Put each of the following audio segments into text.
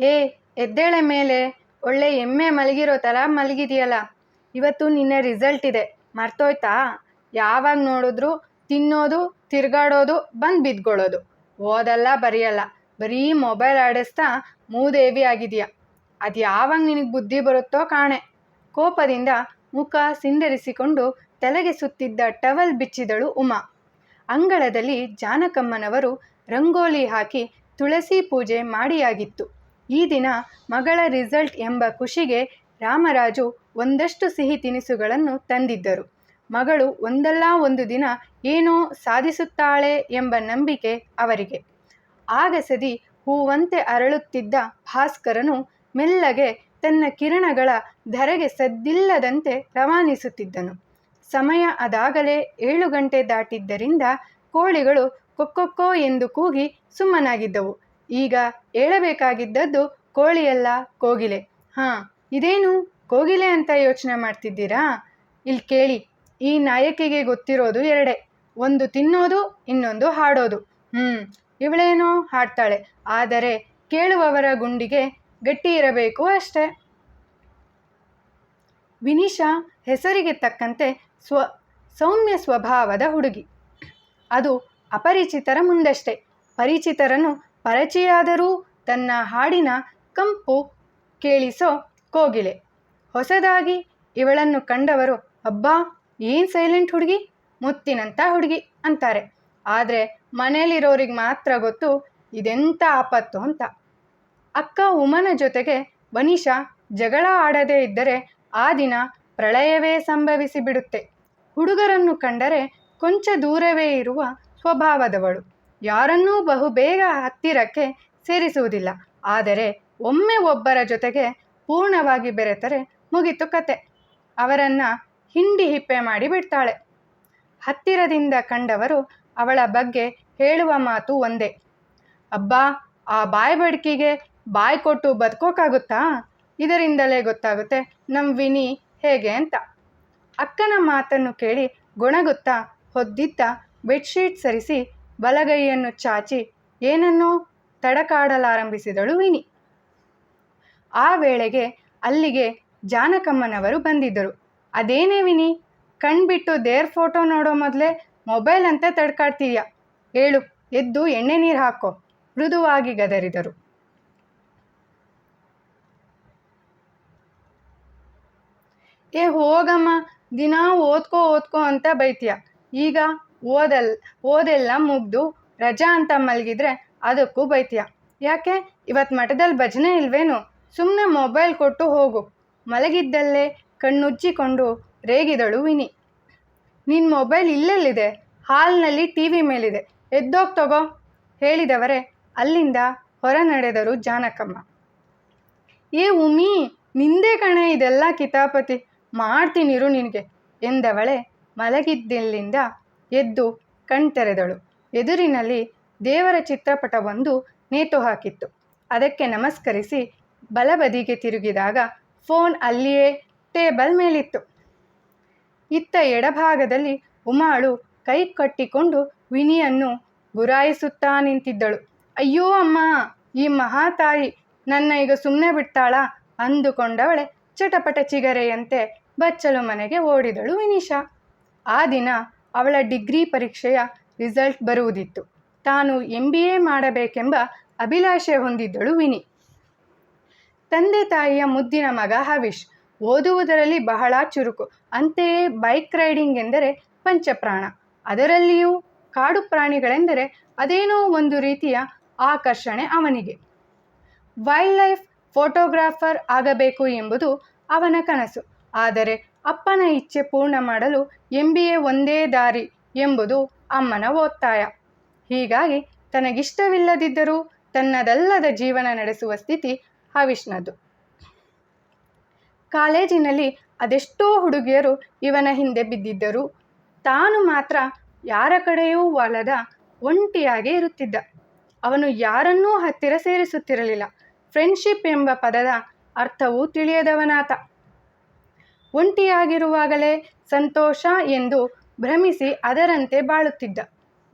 ಏ, ಎದ್ದೇಳೆ ಮೇಲೆ ಒಳ್ಳೆ ಎಮ್ಮೆ ಮಲಗಿರೋ ಥರ ಮಲಗಿದೆಯಲ್ಲ. ಇವತ್ತು ನಿನ್ನ ರಿಸಲ್ಟ್ ಇದೆ. ಮರ್ತೋಯ್ತಾ? ಯಾವಾಗ ನೋಡಿದ್ರು ತಿನ್ನೋದು, ತಿರ್ಗಾಡೋದು, ಬಂದು ಬಿದ್ಕೊಳ್ಳೋದು ಓದಲ್ಲ, ಬರೆಯಲ್ಲ. ಬರೀ ಮೊಬೈಲ್ ಆಡಿಸ್ತಾ ಮೂದೇವಿ ಆಗಿದೆಯಾ. ಅದು ಯಾವಾಗ ನಿನಗೆ ಬುದ್ಧಿ ಬರುತ್ತೋ ಕಾಣೆ. ಕೋಪದಿಂದ ಮುಖ ಸಿಂಡರಿಸಿಕೊಂಡು ತಲೆಗೆ ಸುತ್ತಿದ್ದ ಟವಲ್ ಬಿಚ್ಚಿದಳು ಉಮಾ. ಅಂಗಳದಲ್ಲಿ ಜಾನಕಮ್ಮನವರು ರಂಗೋಲಿ ಹಾಕಿ ತುಳಸಿ ಪೂಜೆ ಮಾಡಿಯಾಗಿತ್ತು. ಈ ದಿನ ಮಗಳ ರಿಸಲ್ಟ್ ಎಂಬ ಖುಷಿಗೆ ರಾಮರಾಜು ಒಂದಷ್ಟು ಸಿಹಿ ತಿನಿಸುಗಳನ್ನು ತಂದಿದ್ದರು. ಮಗಳು ಒಂದಲ್ಲ ಒಂದು ದಿನ ಏನೋ ಸಾಧಿಸುತ್ತಾಳೆ ಎಂಬ ನಂಬಿಕೆ ಅವರಿಗೆ. ಆಗಸದಿ ಹೂವಂತೆ ಅರಳುತ್ತಿದ್ದ ಭಾಸ್ಕರನು ಮೆಲ್ಲಗೆ ತನ್ನ ಕಿರಣಗಳ ಧರೆಗೆ ಸದ್ದಿಲ್ಲದಂತೆ ರವಾನಿಸುತ್ತಿದ್ದನು. ಸಮಯ ಅದಾಗಲೇ ಏಳು ಗಂಟೆ ದಾಟಿದ್ದರಿಂದ ಕೋಳಿಗಳು ಕೊಕ್ಕೊಕ್ಕೋ ಎಂದು ಕೂಗಿ ಸುಮ್ಮನಾಗಿದ್ದವು. ಈಗ ಏಳಬೇಕಾಗಿದ್ದದ್ದು ಕೋಳಿಯಲ್ಲ ಕೋಗಿಲೆ. ಹಾಂ, ಇದೇನು ಕೋಗಿಲೆ ಅಂತ ಯೋಚನೆ ಮಾಡ್ತಿದ್ದೀರಾ? ಇಲ್ಲಿ ಕೇಳಿ, ಈ ನಾಯಕಿಗೆ ಗೊತ್ತಿರೋದು ಎರಡೇ. ಒಂದು ತಿನ್ನೋದು, ಇನ್ನೊಂದು ಹಾಡೋದು. ಹ್ಞೂ ಇವಳೇನೋ ಹಾಡ್ತಾಳೆ. ಆದರೆ ಕೇಳುವವರ ಗುಂಡಿಗೆ ಗಟ್ಟಿ ಇರಬೇಕು ಅಷ್ಟೇ. ವಿನಿಶಾ ಹೆಸರಿಗೆ ತಕ್ಕಂತೆ ಸ್ವ, ಸೌಮ್ಯ ಸ್ವಭಾವದ ಹುಡುಗಿ. ಅದು ಅಪರಿಚಿತರ ಮುಂದಷ್ಟೇ. ಪರಿಚಿತರನ್ನು ಪರಿಚಯಾದರೂ ತನ್ನ ಹಾಡಿನ ಕಂಪು ಕೇಳಿಸೋ ಕೋಗಿಲೆ. ಹೊಸದಾಗಿ ಇವಳನ್ನು ಕಂಡವರು, ಅಬ್ಬಾ, ಏನು ಸೈಲೆಂಟ್ ಹುಡುಗಿ? ಮುತ್ತಿನಂಥ ಹುಡುಗಿ ಅಂತಾರೆ. ಆದರೆ ಮನೆಯಲ್ಲಿರೋರಿಗೆ ಮಾತ್ರ ಗೊತ್ತು ಇದೆಂಥ ಆಪತ್ತು ಅಂತ. ಅಕ್ಕ ಉಮನ ಜೊತೆಗೆ ವನಿಷಾ ಜಗಳ ಆಡದೇ ಇದ್ದರೆ ಆ ದಿನ ಪ್ರಳಯವೇ ಸಂಭವಿಸಿ ಬಿಡುತ್ತೆ. ಹುಡುಗರನ್ನು ಕಂಡರೆ ಕೊಂಚ ದೂರವೇ ಇರುವ ಸ್ವಭಾವದವಳು. ಯಾರನ್ನೂ ಬಹುಬೇಗ ಹತ್ತಿರಕ್ಕೆ ಸೇರಿಸುವುದಿಲ್ಲ. ಆದರೆ ಒಮ್ಮೆ ಒಬ್ಬರ ಜೊತೆಗೆ ಪೂರ್ಣವಾಗಿ ಬೆರೆತರೆ ಮುಗಿತು ಕತೆ. ಅವರನ್ನು ಹಿಂಡಿ ಹಿಪ್ಪೆ ಮಾಡಿ ಬಿಡ್ತಾಳೆ. ಹತ್ತಿರದಿಂದ ಕಂಡವರು ಅವಳ ಬಗ್ಗೆ ಹೇಳುವ ಮಾತು ಒಂದೇ. ಅಬ್ಬಾ, ಆ ಬಾಯ್ ಬಡ್ಕಿಗೆ ಬಾಯ್ ಕೊಟ್ಟು ಬದುಕೋಕ್ಕಾಗುತ್ತಾ ಇದರಿಂದಲೇ ಗೊತ್ತಾಗುತ್ತೆ ನಮ್ಮ ವಿನಿ ಹೇಗೆ ಅಂತ. ಅಕ್ಕನ ಮಾತನ್ನು ಕೇಳಿ ಗೊಣಗುತ್ತಾ ಹೊದ್ದಿದ್ದ ಬೆಡ್ಶೀಟ್ ಸರಿಸಿ ಬಲಗೈಯನ್ನು ಚಾಚಿ ಏನನ್ನೋ ತಡಕಾಡಲಾರಂಭಿಸಿದಳು ವಿನಿ ಆ ವೇಳೆಗೆ ಅಲ್ಲಿಗೆ ಜಾನಕಮ್ಮನವರು ಬಂದಿದ್ದರು. ಅದೇನೇ ವಿನಿ ಕಣ್ಬಿಟ್ಟು ದೇರ್ ಫೋಟೋ ನೋಡೋ ಮೊದಲೇ ಮೊಬೈಲ್ ಅಂತ ತಡ್ಕಾಡ್ತೀಯ? ಹೇಳು ಎದ್ದು ಎಣ್ಣೆ ನೀರು ಹಾಕೋ, ಮೃದುವಾಗಿ ಗದರಿದರು. ಏ ಹೋಗಮ್ಮ, ದಿನಾ ಓದ್ಕೋ ಓದ್ಕೋ ಅಂತ ಬೈತೀಯ? ಈಗ ಓದಲ್, ಓದೆಲ್ಲ ಮುಗ್ದು ರಜಾ ಅಂತ ಮಲಗಿದ್ರೆ ಅದಕ್ಕೂ ಬೈತೀಯ. ಯಾಕೆ? ಇವತ್ತು ಮಠದಲ್ಲಿ ಭಜನೆ ಇಲ್ವೇನು? ಸುಮ್ಮನೆ ಮೊಬೈಲ್ ಕೊಟ್ಟು ಹೋಗು. ಮಲಗಿದ್ದಲ್ಲೇ ಕಣ್ಣುಜ್ಜಿಕೊಂಡು ರೇಗಿದಳು ವಿನಿ. ನಿನ್ನ ಮೊಬೈಲ್ ಇಲ್ಲೆಲ್ಲಿದೆ. ಹಾಲ್ನಲ್ಲಿ ಟಿ ವಿ ಮೇಲಿದೆ. ಎದ್ದೋಗ್ ತಗೋ. ಹೇಳಿದವರೇ, ಅಲ್ಲಿಂದ ಹೊರ ನಡೆದರು ಜಾನಕಮ್ಮ. ಏ ಉಮಿ, ನಿಂದೇ ಕಣೆ ಇದೆಲ್ಲ ಕಿತಾಪತಿ. ಮಾಡ್ತೀನಿರು ನಿನಗೆ ಎಂದವಳೆ ಮಲಗಿದ್ದೆಲ್ಲಿಂದ ಎದ್ದು ಕಣ್ತೆರೆದಳು. ಎದುರಿನಲ್ಲಿ ದೇವರ ಚಿತ್ರಪಟವೊಂದು ನೇತು ಹಾಕಿತ್ತು. ಅದಕ್ಕೆ ನಮಸ್ಕರಿಸಿ ಬಲಬದಿಗೆ ತಿರುಗಿದಾಗ ಫೋನ್ ಅಲ್ಲಿಯೇ ಟೇಬಲ್ ಮೇಲಿತ್ತು. ಇತ್ತ ಎಡಭಾಗದಲ್ಲಿ ಉಮಾಳು ಕೈ ಕಟ್ಟಿಕೊಂಡು ವಿನಿಯನ್ನು ಗುರಾಯಿಸುತ್ತಾ ನಿಂತಿದ್ದಳು. ಅಯ್ಯೋ ಅಮ್ಮ, ಈ ಮಹಾತಾಯಿ ನನ್ನ ಈಗ ಸುಮ್ಮನೆ ಬಿಡ್ತಾಳಾ? ಅಂದುಕೊಂಡವಳೆ ಚಟಪಟ ಚಿಗರೆಯಂತೆ ಬಚ್ಚಲು ಮನೆಗೆ ಓಡಿದಳು ವಿನಿಶಾ. ಆ ದಿನ ಅವಳ ಡಿಗ್ರಿ ಪರೀಕ್ಷೆಯ ರಿಸಲ್ಟ್ ಬರುವುದಿತ್ತು. ತಾನು ಎಂ ಬಿ ಎ ಮಾಡಬೇಕೆಂಬ ಅಭಿಲಾಷೆ ಹೊಂದಿದ್ದಳು ವಿನಿ. ತಂದೆ ತಾಯಿಯ ಮುದ್ದಿನ ಮಗ ಹವಿಶ್. ಓದುವುದರಲ್ಲಿ ಬಹಳ ಚುರುಕು. ಅಂತೆಯೇ ಬೈಕ್ ರೈಡಿಂಗ್ ಎಂದರೆ ಪಂಚಪ್ರಾಣ. ಅದರಲ್ಲಿಯೂ ಕಾಡು ಪ್ರಾಣಿಗಳೆಂದರೆ ಅದೇನೋ ಒಂದು ರೀತಿಯ ಆಕರ್ಷಣೆ ಅವನಿಗೆ. ವೈಲ್ಡ್ ಲೈಫ್ ಫೋಟೋಗ್ರಾಫರ್ ಆಗಬೇಕು ಎಂಬುದು ಅವನ ಕನಸು. ಆದರೆ ಅಪ್ಪನ ಇಚ್ಛೆ ಪೂರ್ಣ ಮಾಡಲು ಎಂ ಎ ಒಂದೇ ದಾರಿ ಎಂಬುದು ಅಮ್ಮನ ಒತ್ತಾಯ. ಹೀಗಾಗಿ ತನಗಿಷ್ಟವಿಲ್ಲದಿದ್ದರೂ ತನ್ನದಲ್ಲದ ಜೀವನ ನಡೆಸುವ ಸ್ಥಿತಿ ಹವಿಷ್ಣದು ಕಾಲೇಜಿನಲ್ಲಿ ಅದೆಷ್ಟೋ ಹುಡುಗಿಯರು ಇವನ ಹಿಂದೆ ಬಿದ್ದಿದ್ದರು ತಾನು ಮಾತ್ರ ಯಾರ ಕಡೆಯೂ ಒಲದ ಒಂಟಿಯಾಗಿ ಇರುತ್ತಿದ್ದ. ಅವನು ಯಾರನ್ನೂ ಹತ್ತಿರ ಸೇರಿಸುತ್ತಿರಲಿಲ್ಲ. ಫ್ರೆಂಡ್ಶಿಪ್ ಎಂಬ ಪದದ ಅರ್ಥವೂ ತಿಳಿಯದವನಾತ. ಒಂಟಿಯಾಗಿರುವಾಗಲೇ ಸಂತೋಷ ಎಂದು ಭ್ರಮಿಸಿ ಅದರಂತೆ ಬಾಳುತ್ತಿದ್ದ.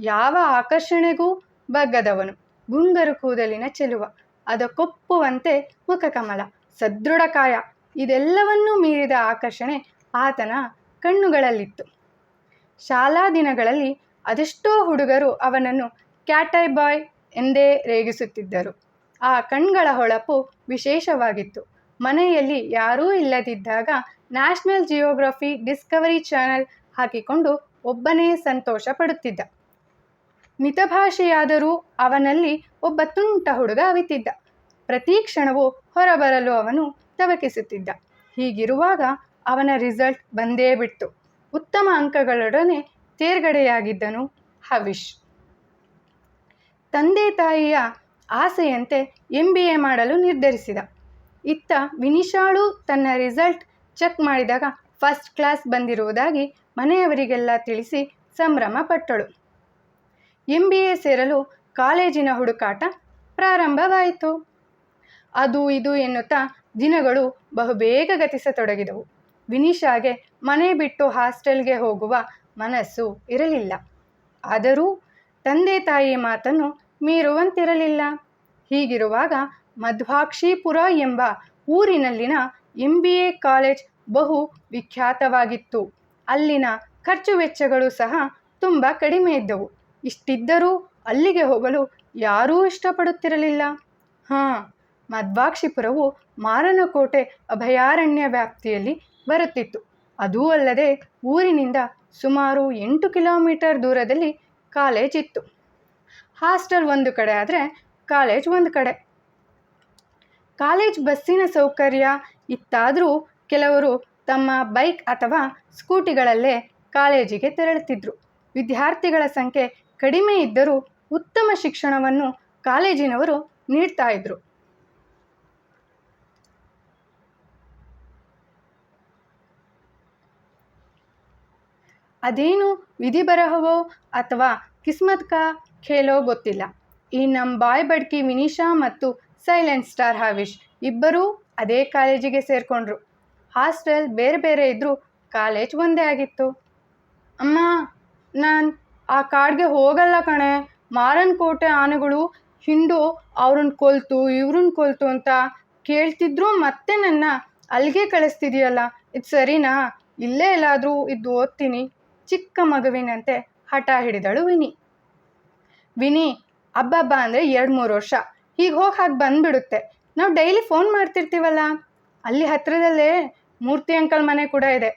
ಯಾವ ಆಕರ್ಷಣೆಗೂ ಬಗ್ಗದವನು. ಗುಂಗರು ಕೂದಲಿನ ಚೆಲುವ. ಅದಕ್ಕೊಪ್ಪುವಂತೆ ಮುಖಕಮಲ. ಸದೃಢಕಾಯ ಇದೆಲ್ಲವನ್ನೂ ಮೀರಿದ ಆಕರ್ಷಣೆ ಆತನ ಕಣ್ಣುಗಳಲ್ಲಿತ್ತು. ಶಾಲಾ ದಿನಗಳಲ್ಲಿ ಅದೆಷ್ಟೋ ಹುಡುಗರು ಅವನನ್ನು ಕ್ಯಾಟೈ ಬಾಯ್ ಎಂದೇ ರೇಗಿಸುತ್ತಿದ್ದರು. ಆ ಕಣ್ಗಳ ಹೊಳಪು ವಿಶೇಷವಾಗಿತ್ತು. ಮನೆಯಲ್ಲಿ ಯಾರೂ ಇಲ್ಲದಿದ್ದಾಗ ನ್ಯಾಷನಲ್ ಜಿಯೋಗ್ರಫಿ ಡಿಸ್ಕವರಿ ಚಾನೆಲ್ ಹಾಕಿಕೊಂಡು ಒಬ್ಬನೇ ಸಂತೋಷ ಪಡುತ್ತಿದ್ದ. ಮಿತಭಾಷೆಯಾದರೂ ಅವನಲ್ಲಿ ಒಬ್ಬ ತುಂಟ ಹುಡುಗ ಅವಿತಿದ್ದ. ಪ್ರತಿ ಕ್ಷಣವೂ ಹೊರಬರಲು ಅವನು ತವಕಿಸುತ್ತಿದ್ದ. ಹೀಗಿರುವಾಗ ಅವನ ರಿಸಲ್ಟ್ ಬಂದೇ ಬಿಟ್ಟು ಉತ್ತಮ ಅಂಕಗಳೊಡನೆ ತೇರ್ಗಡೆಯಾಗಿದ್ದನು ಹವಿಶ್. ತಂದೆ ತಾಯಿಯ ಆಸೆಯಂತೆ ಎಂ ಬಿ ಎ ಮಾಡಲು ನಿರ್ಧರಿಸಿದ. ಇತ್ತ ವಿನಿಶಾಳು ತನ್ನ ರಿಸಲ್ಟ್ ಚೆಕ್ ಮಾಡಿದಾಗ ಫಸ್ಟ್ ಕ್ಲಾಸ್ ಬಂದಿರುವುದಾಗಿ ಮನೆಯವರಿಗೆಲ್ಲ ತಿಳಿಸಿ ಸಂಭ್ರಮ ಪಟ್ಟಳು. ಎಂ ಬಿ ಎ ಸೇರಲು ಕಾಲೇಜಿನ ಹುಡುಕಾಟ ಪ್ರಾರಂಭವಾಯಿತು. ಅದು ಇದು ಎನ್ನುತ್ತಾ ದಿನಗಳು ಬಹುಬೇಗ ಗತಿಸತೊಡಗಿದವು. ವಿನಿಶಾಗೆ ಮನೆ ಬಿಟ್ಟು ಹಾಸ್ಟೆಲ್ಗೆ ಹೋಗುವ ಮನಸ್ಸು ಇರಲಿಲ್ಲ. ಆದರೂ ತಂದೆ ತಾಯಿ ಮಾತನ್ನು ಮೀರುವಂತಿರಲಿಲ್ಲ. ಹೀಗಿರುವಾಗ ಮಧ್ವಾಕ್ಷಿಪುರ ಎಂಬ ಊರಿನಲ್ಲಿನ ಎಂ ಬಿ ಎ ಕಾಲೇಜ್ ಬಹು ವಿಖ್ಯಾತವಾಗಿತ್ತು. ಅಲ್ಲಿನ ಖರ್ಚು ವೆಚ್ಚಗಳು ಸಹ ತುಂಬ ಕಡಿಮೆ ಇದ್ದವು. ಇಷ್ಟಿದ್ದರೂ ಅಲ್ಲಿಗೆ ಹೋಗಲು ಯಾರೂ ಇಷ್ಟಪಡುತ್ತಿರಲಿಲ್ಲ. ಹಾಂ, ಮಧ್ವಾಕ್ಷಿಪುರವು ಮಾರನಕೋಟೆ ಅಭಯಾರಣ್ಯ ವ್ಯಾಪ್ತಿಯಲ್ಲಿ ಬರುತ್ತಿತ್ತು. ಅದೂ ಅಲ್ಲದೆ ಊರಿನಿಂದ ಸುಮಾರು ಎಂಟು ಕಿಲೋಮೀಟರ್ ದೂರದಲ್ಲಿ ಕಾಲೇಜ್ ಇತ್ತು. ಹಾಸ್ಟೆಲ್ ಒಂದು ಕಡೆ ಆದರೆ ಕಾಲೇಜ್ ಒಂದು ಕಡೆ. ಕಾಲೇಜ್ ಬಸ್ಸಿನ ಸೌಕರ್ಯ ಇತ್ತಾದರೂ ಕೆಲವರು ತಮ್ಮ ಬೈಕ್ ಅಥವಾ ಸ್ಕೂಟಿಗಳಲ್ಲೇ ಕಾಲೇಜಿಗೆ ತೆರಳುತ್ತಿದ್ದರು ವಿದ್ಯಾರ್ಥಿಗಳ ಸಂಖ್ಯೆ ಕಡಿಮೆ ಇದ್ದರೂ ಉತ್ತಮ ಶಿಕ್ಷಣವನ್ನು ಕಾಲೇಜಿನವರು ನೀಡ್ತಾ ಇದ್ರು. ಅದೇನು ವಿಧಿ ಬರಹವೋ ಅಥವಾ ಕಿಸ್ಮತ್ ಕಾ ಖೇಲೋ ಗೊತ್ತಿಲ್ಲ. ಈ ನಮ್ಮ ಬಾಯ್ ಬಡ್ಕಿ ವಿನಿಶಾ ಮತ್ತು ಸೈಲೆಂಟ್ ಸ್ಟಾರ್ ಹಾವಿಶ್. ಇಬ್ಬರೂ ಅದೇ ಕಾಲೇಜಿಗೆ ಸೇರಿಕೊಂಡ್ರು. ಹಾಸ್ಟೆಲ್ ಬೇರೆ ಬೇರೆ ಇದ್ದರೂ ಕಾಲೇಜ್ ಒಂದೇ ಆಗಿತ್ತು. ಅಮ್ಮ, ನಾನು ಆ ಕಾಡ್ಗೆ ಹೋಗಲ್ಲ ಕಣೆ. ಮಾರನ್ ಕೋಟೆ ಆನೆಗಳು ಹಿಂಡು ಅವ್ರನ್ನ ಕೊಲ್ತು ಇವ್ರನ್ನ ಕೊಲ್ತು ಅಂತ ಕೇಳ್ತಿದ್ರು ಮತ್ತೆ ನನ್ನ ಅಲ್ಲಿಗೆ ಕಳಿಸ್ತಿದೆಯಲ್ಲ. ಇದು ಸರಿನಾ? ಇಲ್ಲೇ ಎಲ್ಲಾದರೂ ಇದ್ದು ಓದ್ತೀನಿ. ಚಿಕ್ಕ ಮಗುವಿನಂತೆ ಹಠ ಹಿಡಿದಳು ವಿನಿ. ವಿನಿ ಅಬ್ಬಬ್ಬ ಅಂದರೆ ಎರಡು ಮೂರು ವರ್ಷ. ಹೀಗೆ ಹೋಗಿ ಹಾಗೆ ಬಂದ್ಬಿಡುತ್ತೆ. ನಾವು ಡೈಲಿ ಫೋನ್ ಮಾಡ್ತಿರ್ತೀವಲ್ಲ, ಅಲ್ಲಿ ಹತ್ತಿರದಲ್ಲೇ ಮೂರ್ತಿ ಅಂಕಲ್ ಮನೆ ಕೂಡ ಇದೆ.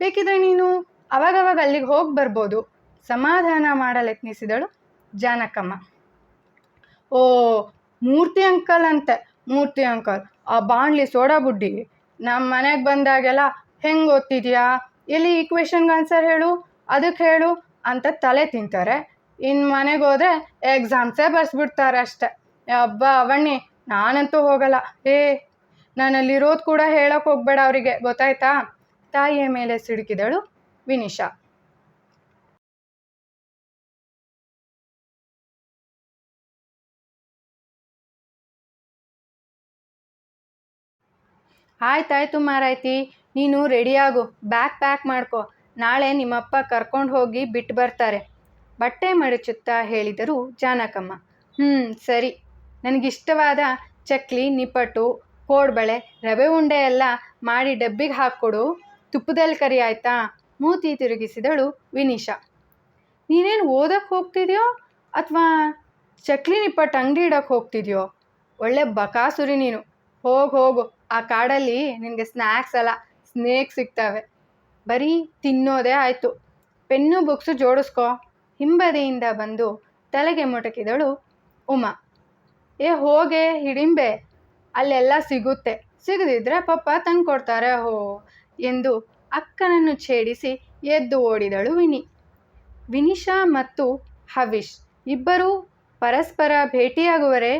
ಬೇಕಿದ್ರೆ ನೀನು ಅವಾಗವಾಗ ಅಲ್ಲಿಗೆ ಹೋಗಿ ಬರ್ಬೋದು. ಸಮಾಧಾನ ಮಾಡಲೆತ್ನಿಸಿದಳು ಜಾನಕಮ್ಮ. ಓ, ಮೂರ್ತಿ ಅಂಕಲ್ ಅಂತೆ. ಮೂರ್ತಿ ಅಂಕಲ್, ಆ ಬಾಣ್ಲಿ ಸೋಡಾ ಬುಡ್ಡಿ. ನಮ್ಮ ಮನೆಗೆ ಬಂದಾಗೆಲ್ಲ ಹೆಂಗೆ ಓದ್ತಿದ್ಯಾ? ಎಲ್ಲಿ ಈಕ್ವೇಷನ್ಗೆ ಆನ್ಸರ್ ಹೇಳು ಅದಕ್ಕೆ ಹೇಳು ಅಂತ ತಲೆ ತಿಂತಾರೆ. ಇನ್ನು ಮನೆಗೆ ಹೋದರೆ ಎಕ್ಸಾಮ್ಸೇ ಬರ್ಸ್ಬಿಡ್ತಾರೆ ಅಷ್ಟೆ. ಹಬ್ಬ ಅವಣ್ಣಿ, ನಾನಂತೂ ಹೋಗಲ್ಲ. ಏ, ನಾನಲ್ಲಿರೋದು ಕೂಡ ಹೇಳೋಕೆ ಹೋಗ್ಬೇಡ ಅವರಿಗೆ, ಗೊತ್ತಾಯ್ತಾ? ತಾಯಿಯ ಮೇಲೆ ಸಿಡುಕಿದಳು ವಿನಿಶಾ. ಆಯ್ತಾಯ್ತು ಮಾರಾಯ್ತಿ, ನೀನು ರೆಡಿಯಾಗು ಬ್ಯಾಗ್ ಪ್ಯಾಕ್ ಮಾಡ್ಕೋ. ನಾಳೆ ನಿಮ್ಮಪ್ಪ ಕರ್ಕೊಂಡು ಹೋಗಿ ಬಿಟ್ಟು ಬರ್ತಾರೆ. ಬಟ್ಟೆ ಮಡಚುತ್ತಾ ಹೇಳಿದರು ಜಾನಕಮ್ಮ. ಹ್ಞೂ ಸರಿ. ನನಗಿಷ್ಟವಾದ ಚಕ್ಲಿ, ನಿಪ್ಪಟ್ಟು, ಕೋಡ್ಬಳೆ, ರವೆ ಉಂಡೆ ಎಲ್ಲ ಮಾಡಿ ಡಬ್ಬಿಗೆ ಹಾಕ್ಕೊಡು. ತುಪ್ಪದಲ್ಲಿ ಕರಿ ಆಯ್ತಾ ಮೂತಿ ತಿರುಗಿಸಿದಳು ವಿನಿಶಾ. ನೀನೇನು ಓದಕ್ಕೆ ಹೋಗ್ತಿದ್ಯೋ ಅಥವಾ ಚಕ್ಲಿ, ನಿಪ್ಪಟ್ಟು ಅಂಗಡಿ ಇಡೋಕ್ಕೆ ಹೋಗ್ತಿದ್ಯೋ? ಒಳ್ಳೆ ಬಕಾಸುರಿ ನೀನು. ಹೋಗಿ, ಹೋಗು. ಆ ಕಾಡಲ್ಲಿ ನಿನಗೆ ಸ್ನ್ಯಾಕ್ಸ್ ಅಲ್ಲ, ಸ್ನೇಕ್ ಸಿಗ್ತವೆ. ಬರೀ ತಿನ್ನೋದೇ ಆಯಿತು. ಪೆನ್ನು, ಬುಕ್ಸು ಜೋಡಿಸ್ಕೋ. ಹಿಂಬದಿಯಿಂದ ಬಂದು ತಲೆಗೆ ಮೊಟಕಿದಳು ಉಮಾ. ಏ ಹೋಗೆ, ಹಿಡಿಂಬೆ. ಅಲ್ಲೆಲ್ಲ ಸಿಗುತ್ತೆ. ಸಿಗದಿದ್ರೆ ಪಪ್ಪ ತಂದ್ಕೊಡ್ತಾರೆ ಹೋ ಎಂದು ಅಕ್ಕನನ್ನು ಛೇಡಿಸಿ ಎದ್ದು ಓಡಿದಳು ವಿನಿ. ವಿನಿಶಾ ಮತ್ತು ಹವಿಶ್ ಇಬ್ಬರೂ ಪರಸ್ಪರ ಭೇಟಿಯಾಗುವರೆ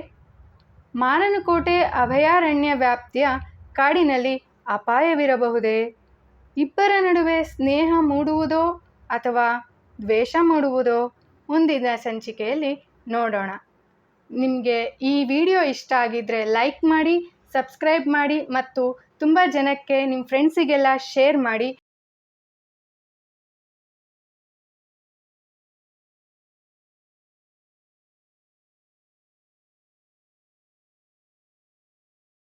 ಮಾರನಕೋಟೆ ಅಭಯಾರಣ್ಯ ವ್ಯಾಪ್ತಿಯ ಕಾಡಿನಲ್ಲಿ ಅಪಾಯವಿರಬಹುದೇ? ಇಬ್ಬರ ನಡುವೆ ಸ್ನೇಹ ಮೂಡುವುದೋ ಅಥವಾ ದ್ವೇಷ ಮೂಡುವುದೋ? ಮುಂದಿನ ಸಂಚಿಕೆಯಲ್ಲಿ ನೋಡೋಣ. ನಿಮಗೆ ಈ ವಿಡಿಯೋ ಇಷ್ಟ ಆಗಿದ್ದರೆ ಲೈಕ್ ಮಾಡಿ, ಸಬ್ಸ್ಕ್ರೈಬ್ ಮಾಡಿ ಮತ್ತು ತುಂಬ ಜನಕ್ಕೆ ನಿಮ್ಮ ಫ್ರೆಂಡ್ಸಿಗೆಲ್ಲ ಶೇರ್ ಮಾಡಿ.